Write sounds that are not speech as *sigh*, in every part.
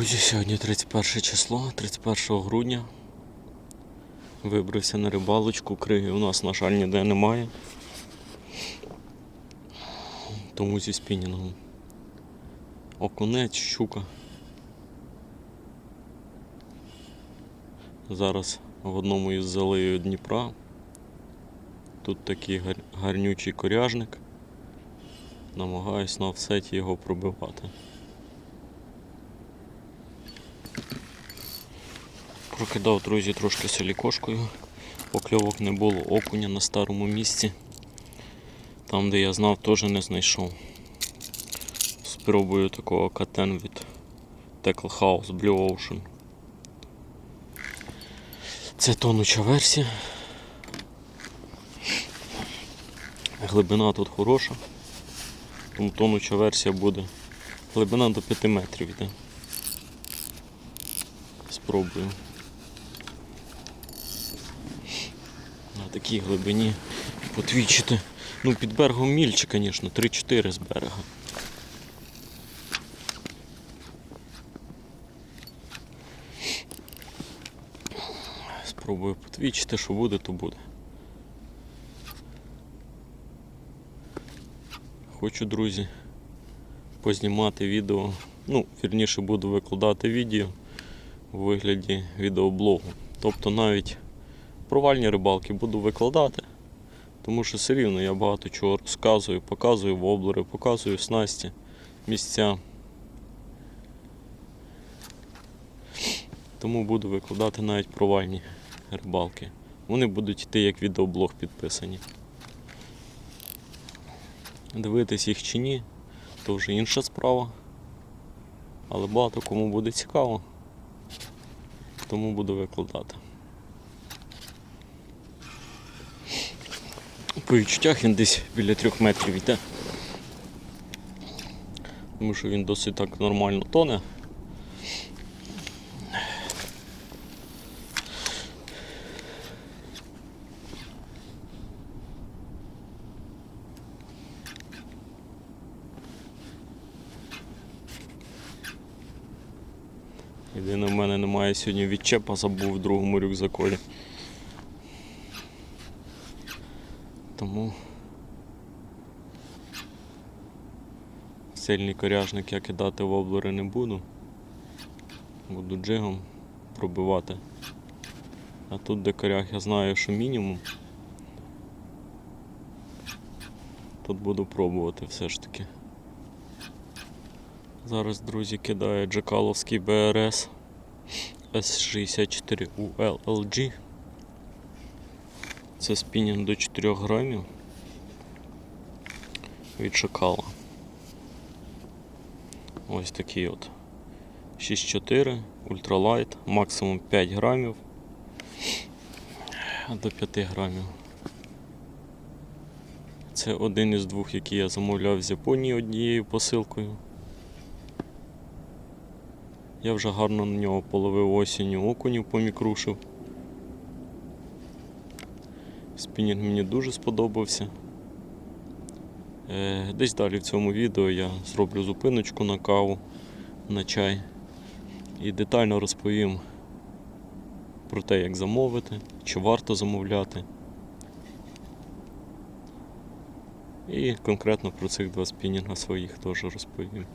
Друзі, сьогодні 31 число, 31 грудня. Вибрався на рибалочку, криги у нас, на жаль, ніде немає. Тому зі спінінгом. Окунець, щука. Зараз в одному із залею Дніпра. Тут такий гар- гарнючий коряжник. Намагаюсь на офсеті його пробивати. Прокидав, друзі, трошки силікошкою. Покльовок не було окуня на старому місці. Там, де я знав, теж не знайшов. Спробую такого катен від Tackle House Blue Ocean. Це тонуча версія. Глибина тут хороша. Тому тонуча версія буде. Глибина до 5 метрів йде. Спробую. На такій глибині потвічити. Ну, під берегом мільче, звісно, 3-4 з берега. Спробую потвічити, що буде, то буде. Хочу, друзі, познімати відео. Ну, вірніше буду викладати відео у вигляді відеоблогу. Тобто навіть провальні рибалки буду викладати, тому що все рівно я багато чого розказую, показую воблери, показую снасті, місця. Тому буду викладати навіть провальні рибалки. Вони будуть йти як відеоблог підписані. Дивитись їх чи ні, то вже інша справа. Але багато кому буде цікаво, тому буду викладати. По відчуттях він десь біля трьох метрів йде. Тому що він досить так нормально тоне. Єдине, в мене немає сьогодні відчепа, забув в другому рюкзакові. Тому сильний коряжник я кидати в облери не буду. Буду джигом пробивати. А тут де коряг я знаю, що мінімум. Тут буду пробувати все ж таки. Зараз, друзі, кидає Джекаловський БРС S64 ULLG. Це спінінг до 4 грамів від шакала. Ось такий от 6.4, ультралайт, максимум 5 грамів до 5 грамів. Це один із двох, які я замовляв з Японії однією посилкою. Я вже гарно на нього половив осінню окунів помікрушив. Спінінг мені дуже сподобався. Е, Десь далі в цьому відео я зроблю зупиночку на каву, на чай і детально розповім про те, як замовити, чи варто замовляти. І конкретно про цих два спінінга своїх теж розповім.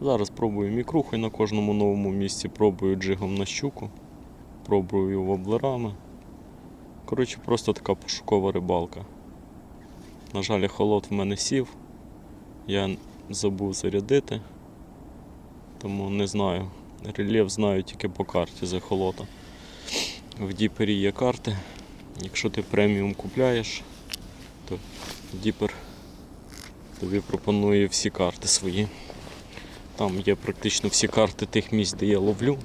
Зараз пробую мікрухою на кожному новому місці, пробую джигом на щуку, пробую воблерами. Коротше, просто така пошукова рибалка. На жаль, холод в мене сів, я забув зарядити, тому не знаю. Рельєф знаю тільки по карті з ехолота. В Діпері є карти. Якщо ти преміум купляєш, то Діпер тобі пропонує всі карти свої. Там є практично всі карти тих місць, де я ловлю,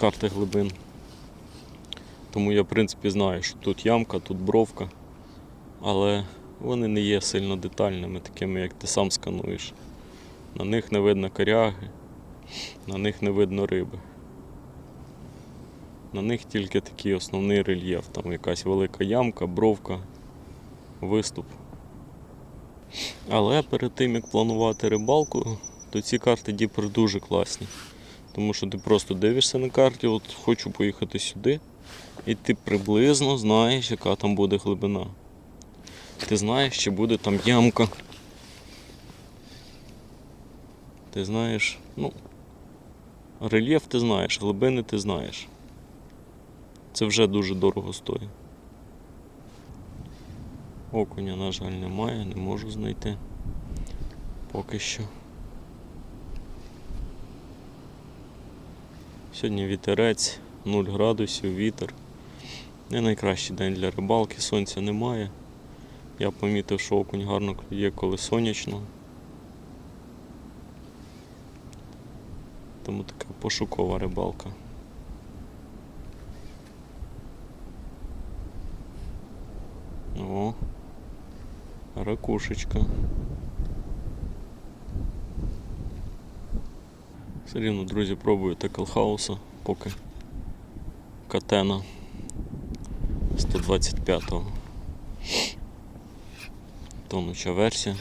карти глибин. Тому я в принципі знаю, що тут ямка, тут бровка, але вони не є сильно детальними, такими, як ти сам скануєш. На них не видно коряги, на них не видно риби. На них тільки такий основний рельєф, там якась велика ямка, бровка, виступ. Але перед тим як планувати рибалку, то ці карти Діпер дуже класні. Тому що ти просто дивишся на карті, от хочу поїхати сюди, і ти приблизно знаєш, яка там буде глибина. Ти знаєш, чи буде там ямка. Ти знаєш, ну, рельєф ти знаєш, глибини ти знаєш. Це вже дуже дорого стоїть. Окуня, на жаль, немає, не можу знайти. Поки що. Сьогодні вітерець, 0 градусів, вітер. Не найкращий день для рибалки, сонця немає. Я помітив, що окунь гарно клює, коли сонячно. Тому така пошукова рибалка. О, ракушечка. Все рівно, друзі, пробую теклхауса поки катена 125-го. Тонуча версія.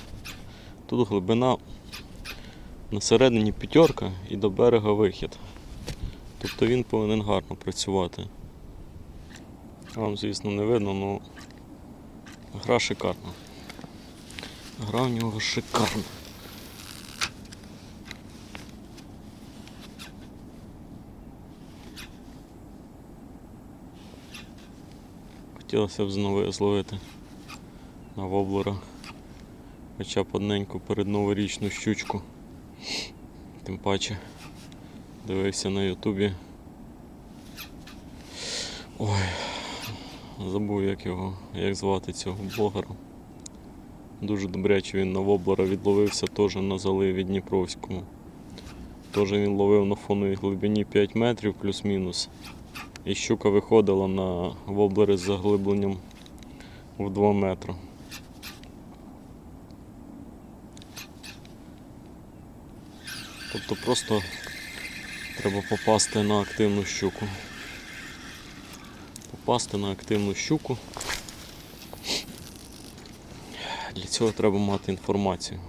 Тут глибина на середині п'ятерка і до берега вихід. Тобто він повинен гарно працювати. Вам, звісно, не видно, але гра шикарна. Гра в нього шикарна. Хотілося б знову зловити на воблера хоча б одненьку перед новорічну щучку. Тим паче дивився на ютубі. Ой, забув як його, як звати цього блогера. Дуже добряче він на воблера відловився теж на заливі Дніпровському. Теж він ловив на фоновій глибині 5 метрів плюс-мінус. І щука виходила на воблери з заглибленням в 2 метри. Тобто просто треба попасти на активну щуку. Попасти на активну щуку. Для цього треба мати інформацію.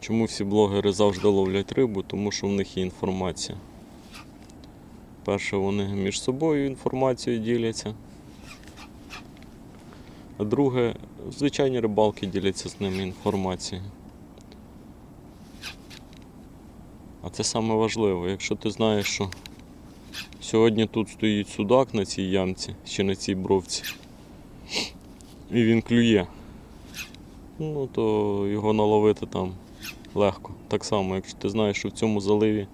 Чому всі блогери завжди ловлять рибу? Тому що в них є інформація. Перше, вони між собою інформацією діляться. А друге, звичайні рибалки діляться з ними інформацією. А це саме важливо, якщо ти знаєш, що сьогодні тут стоїть судак на цій ямці чи на цій бровці, і він клює, ну то його наловити там легко. Так само, якщо ти знаєш, що в цьому заливі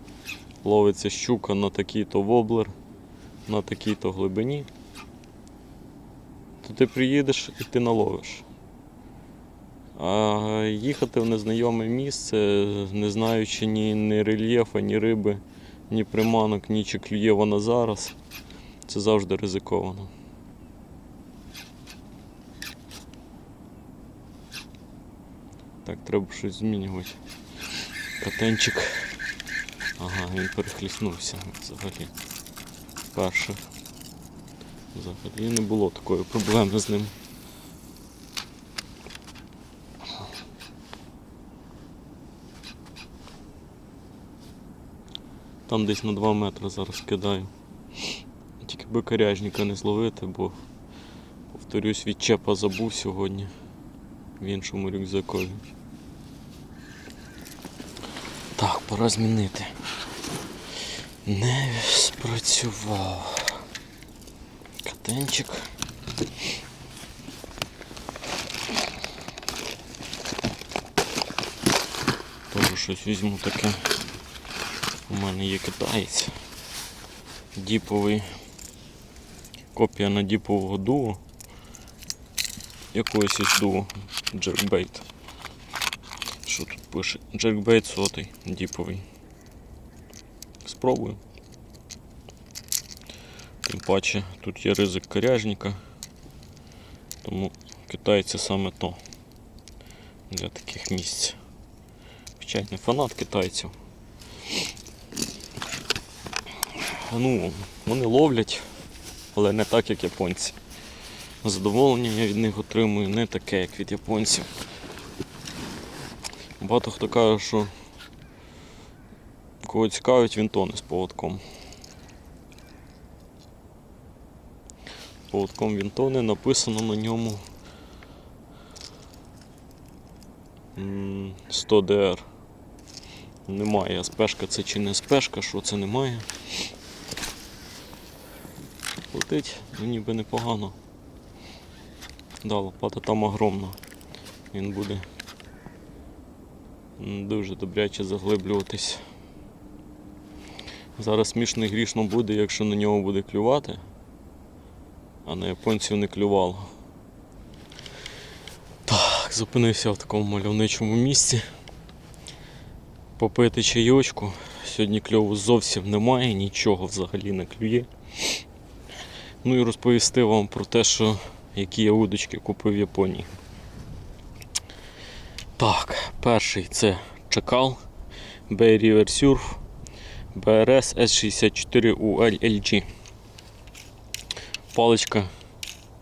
ловиться щука на такий-то воблер, на такій-то глибині, то ти приїдеш і ти наловиш. А їхати в незнайоме місце, не знаючи ні, ні рельєфа, ні риби, ні приманок, ні чи клює вона зараз, це завжди ризиковано. Так, треба щось змінювати. Катенчик. Ага, він перехліснувся взагалі. Перше. Взагалі не було такої проблеми з ним. Там десь на 2 метри зараз кидаю. Тільки би коряжника не зловити, бо, повторюсь, відчепа забув сьогодні в іншому рюкзакові. Так, пора змінити. Не спрацював. Катенчик. Тоже щось візьму таке. У мене є китаєць. Діповий. Копія на діпового дуо. Якогось із дуо. Джеркбейт. Пише? Джеркбейт сотий, діповий. Спробую. Тим паче тут є ризик коряжника. Тому китайці саме то для таких місць. Хоча не фанат китайців. Ну, вони ловлять, але не так, як японці. Задоволення я від них отримую не таке, як від японців. Багато хто каже, що кого цікавить вінтони з поводком. Поводком вінтони написано на ньому 100 DR. Немає спешка це чи не спешка, що це немає. Летить, ну ніби непогано. Да, лопата там огромна. Він буде дуже добряче заглиблюватись. Зараз смішно і грішно буде, якщо на нього буде клювати, а на японців не клювало. Так, зупинився в такому мальовничому місці. Попити чайочку. Сьогодні кльову зовсім немає, нічого взагалі не клює. Ну і розповісти вам про те, що які я удочки купив в Японії. Так, перший це Чакал Bay River Surf BRS S64 UL LG. Паличка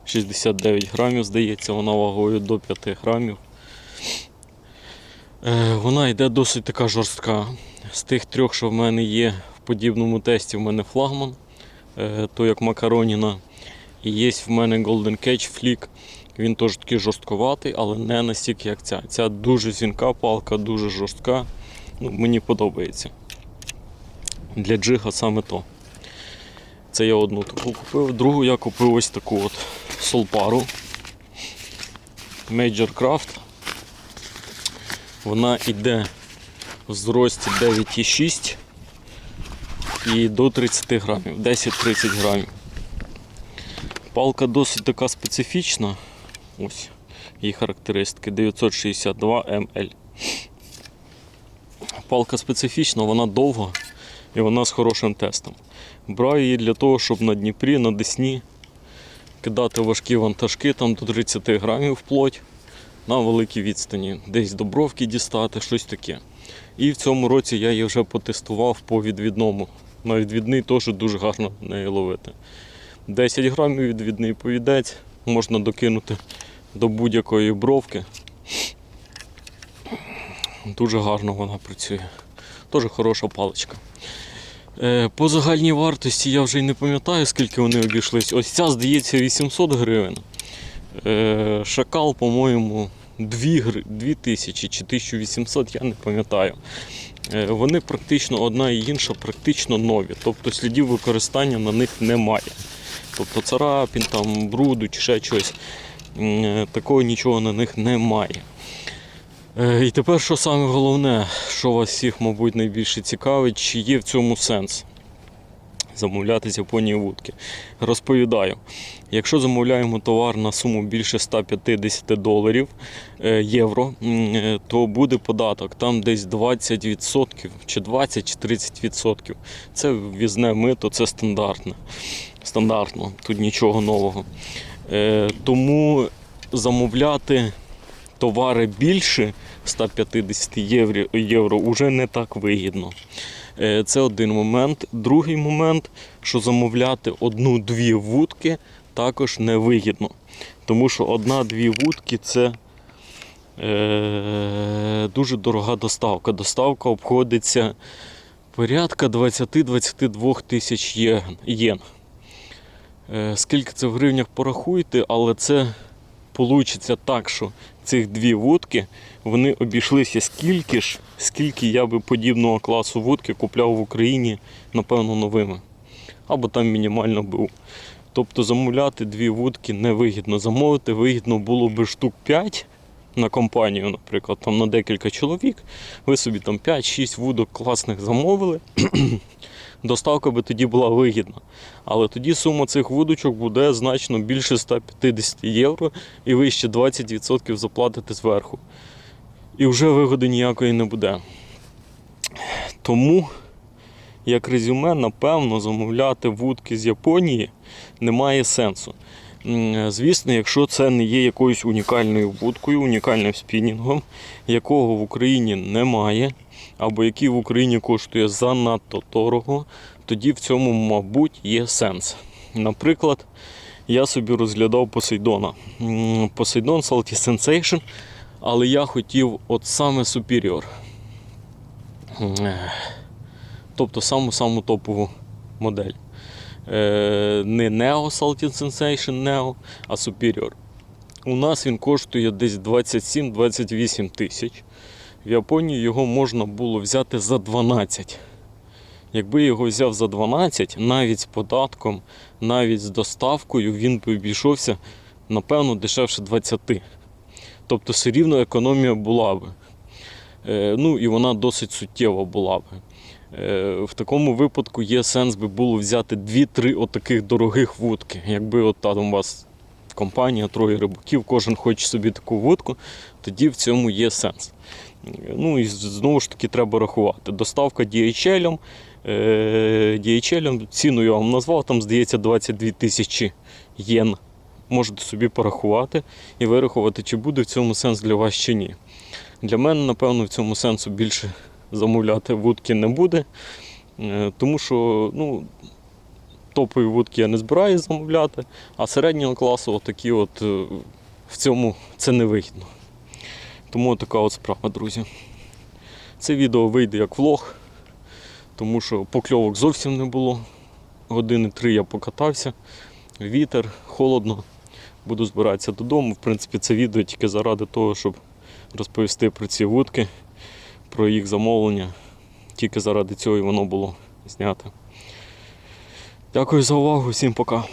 69 грамів, здається, вона вагою до 5 грамів. Е, Вона йде досить така жорстка. З тих трьох, що в мене є в подібному тесті, в мене флагман, е, то як Макароніна. І є в мене Golden Catch Flick. Він теж такий жорстковатий, але не настільки як ця. Ця дуже зінка палка, дуже жорстка. Ну, мені подобається. Для джига саме то. Це я одну таку купив. Другу я купив ось таку от солпару. Major Craft. Вона йде в зрості 9,6 і до 30 грамів, 10-30 грамів. Палка досить така специфічна. Ось її характеристики 962 МЛ. Палка специфічна, вона довга і вона з хорошим тестом. Брав її для того, щоб на Дніпрі, на Десні кидати важкі вантажки там до 30 грамів вплоть на великій відстані, десь до бровки дістати, щось таке. І в цьому році я її вже потестував по відвідному. На відвідний теж дуже гарно неї ловити. 10 грамів відвідний повідець можна докинути до будь-якої бровки. Дуже гарно вона працює. Теж хороша паличка. Е, По загальній вартості я вже й не пам'ятаю, скільки вони обійшлись. Ось ця, здається, 800 гривень. Е, Шакал, по-моєму, 2000 чи 1800, я не пам'ятаю. Е, Вони практично одна і інша, практично нові. Тобто слідів використання на них немає. Тобто царапін, там, бруду чи ще щось. Е, Такого нічого на них немає. Е, І тепер, що саме головне, що вас всіх, мабуть, найбільше цікавить, чи є в цьому сенс замовляти з Японії вудки. Розповідаю, якщо замовляємо товар на суму більше 150 доларів е, євро, то буде податок там десь 20% чи 20 чи 30%. Це ввізне мито, це стандартне. Стандартно, тут нічого нового. Е, Тому замовляти товари більше 150 євро, євро вже не так вигідно. Е, Це один момент. Другий момент, що замовляти одну-дві вудки також не вигідно. Тому що одна-дві вудки це е, дуже дорога доставка. Доставка обходиться порядка 20-22 тисяч єн- Скільки це в гривнях порахуйте, але це вийде так, що цих дві вудки вони обійшлися скільки ж, скільки я би подібного класу вудки купляв в Україні, напевно, новими. Або там мінімально був. Тобто замовляти дві вудки невигідно. Замовити вигідно було би штук 5 на компанію, наприклад, там на декілька чоловік. Ви собі там 5-6 вудок класних замовили. *clears throat* *clears throat* Доставка би тоді була вигідна. Але тоді сума цих вудочок буде значно більше 150 євро, і ви ще 20% заплатите зверху. І вже вигоди ніякої не буде. Тому, як резюме, напевно, замовляти вудки з Японії немає сенсу. Звісно, якщо це не є якоюсь унікальною вудкою, унікальним спінінгом, якого в Україні немає, або який в Україні коштує занадто дорого, тоді в цьому, мабуть, є сенс. Наприклад, я собі розглядав Посейдона. Посейдон Salty Sensation, Але я хотів от саме Superior. Тобто саму-саму топову модель. Е, не Neo Salted Sensation Neo, а Superior. У нас він коштує десь 27-28 тисяч. В Японії його можна було взяти за 12. Якби його взяв за 12, навіть з податком, навіть з доставкою, він би обійшовся, напевно, дешевше 20. Тобто все рівно економія була би. Е, ну і вона досить суттєва була би. Е, в такому випадку є сенс би було взяти 2-3 отаких дорогих вудки. Якби от там у вас компанія, троє рибаків, кожен хоче собі таку вудку, тоді в цьому є сенс. Ну і знову ж таки треба рахувати. Доставка DHL, е, DHL ціну я вам назвав, там здається 22 тисячі єн. Можете собі порахувати і вирахувати, чи буде в цьому сенс для вас чи ні. Для мене, напевно, в цьому сенсу більше замовляти вудки не буде, е, тому що ну, топові вудки я не збираюся замовляти, а середнього класу отакі от е, в цьому це не вигідно. Тому така от справа, друзі. Це відео вийде як влог, тому що покльовок зовсім не було. Години три я покатався, вітер, холодно. Буду збиратися додому. В принципі, це відео тільки заради того, щоб розповісти про ці вудки, про їх замовлення. Тільки заради цього і воно було знято. Дякую за увагу, всім пока.